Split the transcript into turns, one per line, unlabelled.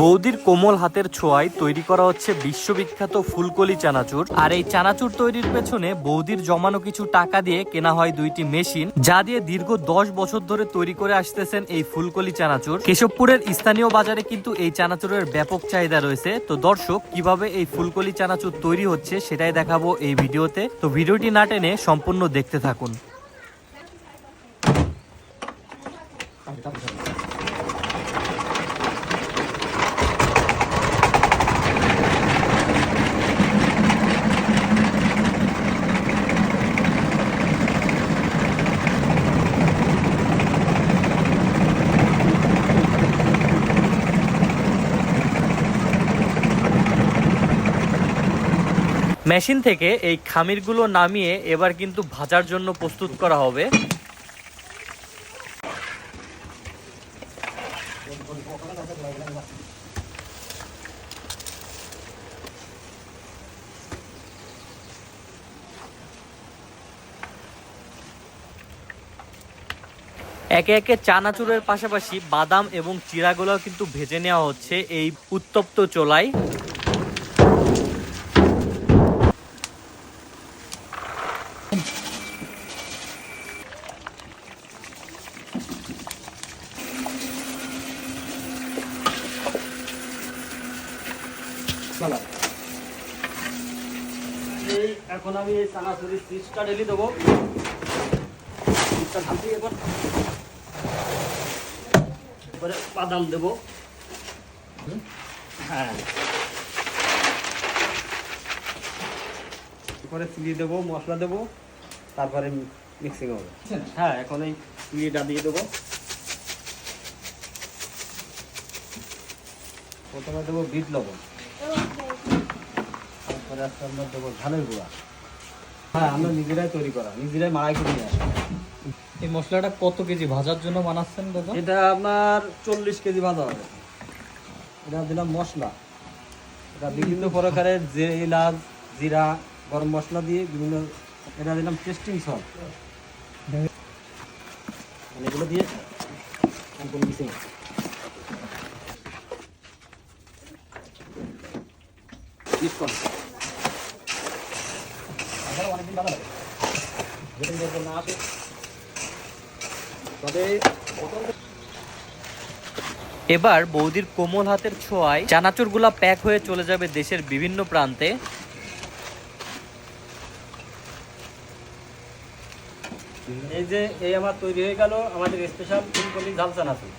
বৌদির কোমল হাতের ছোঁয়ায় তৈরি করা হচ্ছে বিশ্ববিখ্যাত ফুলকলি চানাচুর। আর এই চানাচুর তৈরির পেছনে বৌদির জমানো কিছু টাকা দিয়ে কেনা হয় দুইটি মেশিন, যা দিয়ে দীর্ঘ দশ বছর ধরে তৈরি করে আসতেছেন এই ফুলকলি চানাচুর। কেশবপুরের স্থানীয় বাজারে কিন্তু এই চানাচুরের ব্যাপক চাহিদা রয়েছে। তো দর্শক, কীভাবে এই ফুলকলি চানাচুর তৈরি হচ্ছে সেটাই দেখাবো এই ভিডিওতে। তো ভিডিওটি না টেনে সম্পূর্ণ দেখতে থাকুন। মেশিন থেকে এই খামিরগুলো নামিয়ে এবার কিন্তু ভাজার জন্য প্রস্তুত করা হবে। একে একে চানাচুরের পাশাপাশি বাদাম এবং চিরাগুলো কিন্তু ভেজে নেওয়া হচ্ছে এই উত্তপ্ত চোলায়।
এখন আমি এই চানাচুরির পিসটা ঢেলে দেবো। পিসটা ঢালতে এবার। এবারে বাদাম দেবো। হ্যাঁ। এরপরে চিলি দেবো মশলা দেবো তারপরে মিক্সিং হবে। হ্যাঁ এখন এই চিলিটা দিয়ে দেবো। প্রথমে দেবো বিট লবণ। তারপরে আজকে আমরা দেবো ধানের গুঁড়া। হ্যাঁ আমরা নিজেরাই তৈরি করা নিজেরাই মাড়াই করে নিয়ে আসা
এই মশলাটা কত কেজি? ভাজার জন্য বানাচ্ছেন দাদা?
এটা আপনার চল্লিশ কেজি ভাজা হবে। এটা দিলাম মশলা। এটা বিভিন্ন প্রকারের যে এলাচ জিরা গরম মশলা দিয়ে বিভিন্ন, এটা দিলাম টেস্টিং মানে এগুলো দিয়ে সম্পূর্ণ মিশিং
এবার বৌদির কোমল হাতের ছোঁয়ায় চানাচুরগুলা প্যাক হয়ে চলে যাবে দেশের বিভিন্ন প্রান্তে।
এই যে এই আমার তৈরি হয়ে গেল আমাদের স্পেশাল ফুলকপি ঝালসান চানাচুর